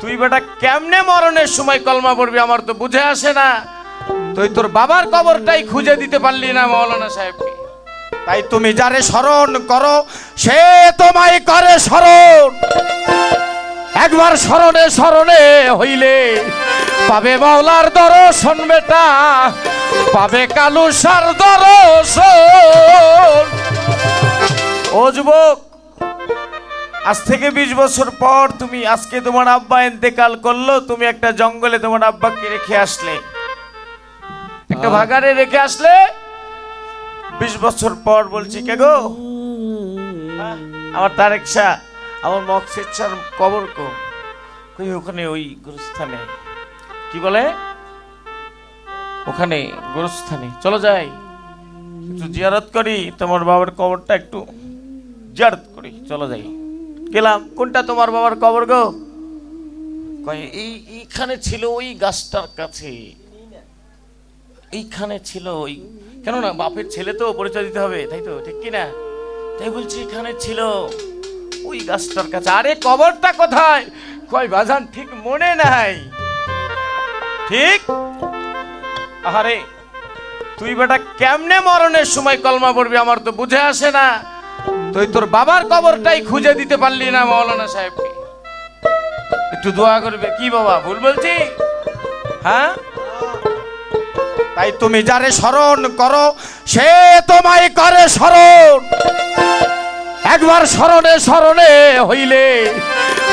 তুই বেটা কেমনে মরণের সময় কলমা পড়বি আমার তো বুঝে আসে না। তুই তোর বাবার কবরটাই খুঁজে দিতে পারলি না মৌলানা সাহেবকে। তাই তুমি যারে স্মরণ করো, সে তোমায় করে স্মরণ। একবার স্মরণে স্মরণে হইলে পাবে মাওলার দর্শন বেটা, পাবে কালুসার দর্শন। ও যুবক আজ থেকে বিশ বছর পর তুমি আজকে তোমার আব্বা ইন্তেকাল করল তুমি একটা জঙ্গলে তোমার আব্বাকে রেখে আসলে। একটা ভাগারে রেখে আসলে। বিশ বছর পর বলছি কে গো? হ্যাঁ, আমার তারেক শাহ আমার মকসিদ শাহর কবর কো? কই ওখানে ওই গুরুস্থানে। কি বলে? ওখানে গুরুস্থানে। চলো যাই। একটু জিয়ারত করি তোমার বাবার কবরটা একটু জিয়ারত করি। চলো যাই। গেলাম, কোনটা তোমার বাবার কবর গো? এই, এইখানে ছিল ওই গাছটার কাছে। এইখানে ছিল ওই, কেননা বাপের ছেলে তো পরিচয় দিতে হবে, তাই তো, ঠিক কি না তাই বলছি এখানে ছিল ওই গাছটার কাছে। আরে কবরটা কোথায়? কয়, বাজান ঠিক মনে নাই। ঠিক? আরে তুই বেটা কেমনে মরণের সময় কলমা পড়বি আমার তো বুঝে আসে না। তুই তোর বাবার কবরটাই খুঁজে দিতে পারলি না মৌলানা সাহেবকে। একটু দোয়া করবে। কি বাবা, ভুল বলছি? হ্যাঁ? তাই তুমি যারে স্মরণ করো, সে তোমায় করে স্মরণ। একবার স্মরণে স্মরণে হইলে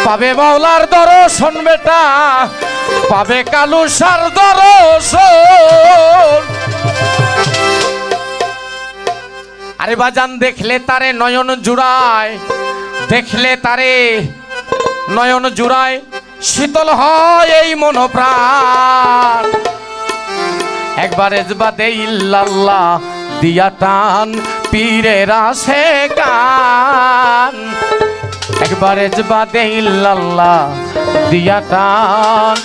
পাবে মাওলার দর্শন বেটা, পাবে কালুসার দর্শন। আরে বাজান, দেখলে তারে নয়ন জুড়ায়, দেখলে তারে নয়ন জুড়ায়, শীতল হয় এই মনোপ্রাণ। একবার এজবাদে ইল্লাল্লাহ, দিয়া টান, পীরের আসে কান একবার এজবাদে ইল্লাল্লাহ, দিয়া টান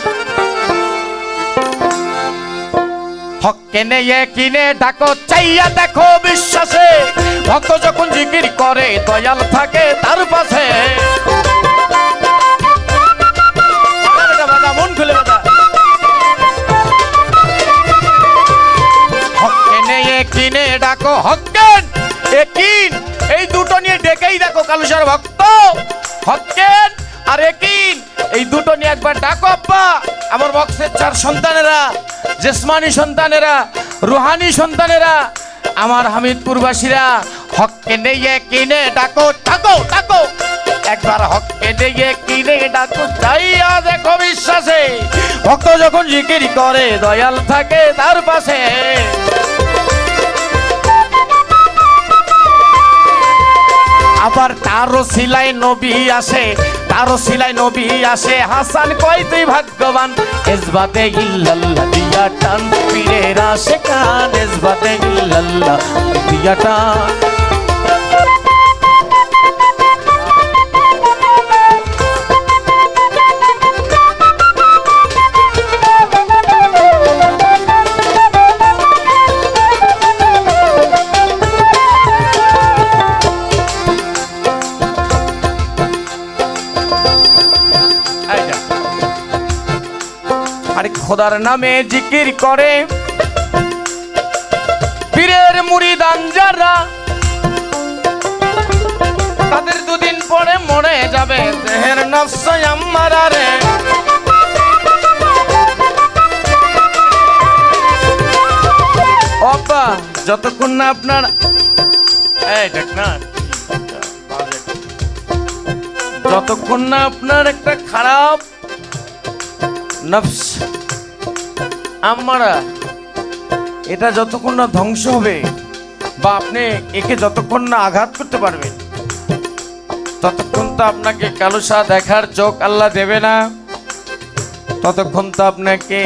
হককে নেয়ে কিনে ডাকো, চাইয়া দেখো বিশ্বাসে। ভক্ত যখন করে, দয়াল থাকে তার পাশে। কিনে ডাকো এই দুটো নিয়ে ডেকেই দেখো কালুসার ভক্ত। হকেন আর একিন। এই দুটো নিয়ে একবার ডাকো, আব্বা। আমার বক্সের চার সন্তানেরা, জেসমানি সন্তানেরা, রুহানি সন্তানেরা, আমার হামিদপুরবাসীরা, হককে নিয়ে কিনে ডাকো ডাকো ডাকো। একবার হককে দিয়ে কিনে ডাকো চাইয়া দেখো বিশ্বাসে ভক্ত যখন জিকির করে, দয়াল থাকে তার পাশে। আবার তারও সিলাই নবী আসে তারও সিলাই নবী আসে। হাসান কয়, তুই ভাগ্যবান। এজবাতে ইল্লাল্লাহ দিয়া টান পীরের আসে কান এজবাতে ইল্লাল্লাহ দিয়া টান আরে খোদার নামে জিকির করে। পীরের মুড়িদান যারা, তাদের দুদিন পরে মরে যাবে। দেহের নফস আমারা রে অপা, যতক্ষণ না আপনার যতক্ষণ না আপনার একটা খারাপ নফস। আমারা এটা যতক্ষণ না ধ্বংস হবে বা আপনি একে যতক্ষণ না আঘাত করতে পারবেন, ততক্ষণ তো আপনাকে কালো কালুসা দেখার চোখ আল্লাহ দেবে না। ততক্ষণ তো আপনাকে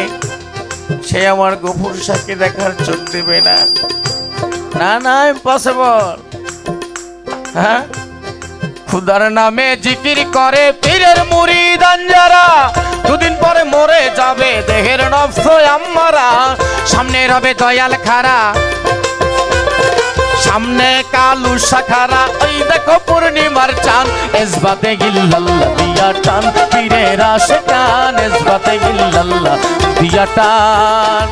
সে আমার গফুর শাকে দেখার চোখ দেবে না। না না ইম্পসিবল হ্যাঁ? খুদার নামে জিকির করে পীরের মুরিদান যারা দুদিন পরে মরে যাবে দেহের নফস আমারা সামনে রবে দয়াল খারা। সামনে কালু শাখারা, ওই দেখো পূর্ণিমার চান এসবাতে গিল্লাল্লা দিয়া টান, পীরের আশেকান এসবাতে গিল্লাল্লা দিয়া টান।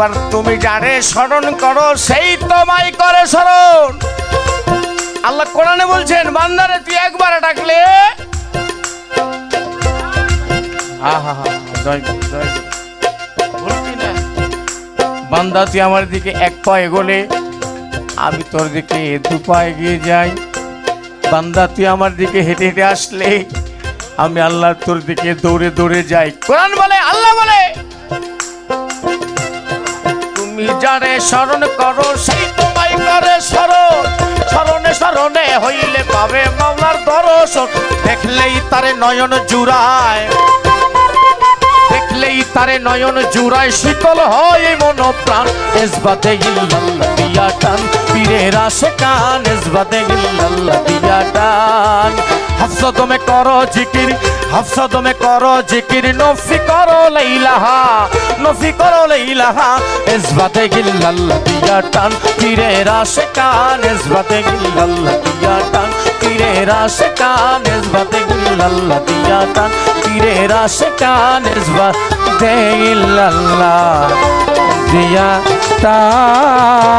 একবার তুমি যারে স্মরণ করো, সেই তোমায় করে স্মরণ। আল্লাহ কোরআনে বলছেন, বান্দারে তুই একবার ডাকলে। বান্দা তুই আমার দিকে এক পা এগোলে আমি তোর দিকে দু পা এগিয়ে যাই। বান্দা তুই আমার দিকে হেঁটে হেঁটে আসলে, আমি আল্লাহ তোর দিকে দৌড়ে দৌড়ে যাই। কোরআন বলে, আল্লাহ বলে। তুমি যারে স্মরণ করো, সেই তোমায় করে স্মরণ। স্মরণে স্মরণে হইলে পাবে মামলার দর্শন দেখলেই তারে নয়ন জুড়ায়। দেখলেই তারে নয়ন জুড়ায় শীতল হয় মন প্রাণ। এসবাতে গিল্লাল্লাহ দিয়া টান, পীরের আশে কান এসবাতে গিল্লাল্লাহ দিয়া টান। হাফসা দমে করো জিকির, হাফসা দমে করো জিকির। নফি করো লাইলাহা, নফি করো লাইলাহা। এসবাতে গিল্লাল্লাহ দিয়া টান, পীরের আশে কান এসবাতে গিল্লাল্লাহ দিয়া টান, পীরের আশে কান এসবাতে গিল্লাল্লাহ দিয়া টান। পীরের আশে কান এসবাতে গিল্লাল্লাহ দিয়া টান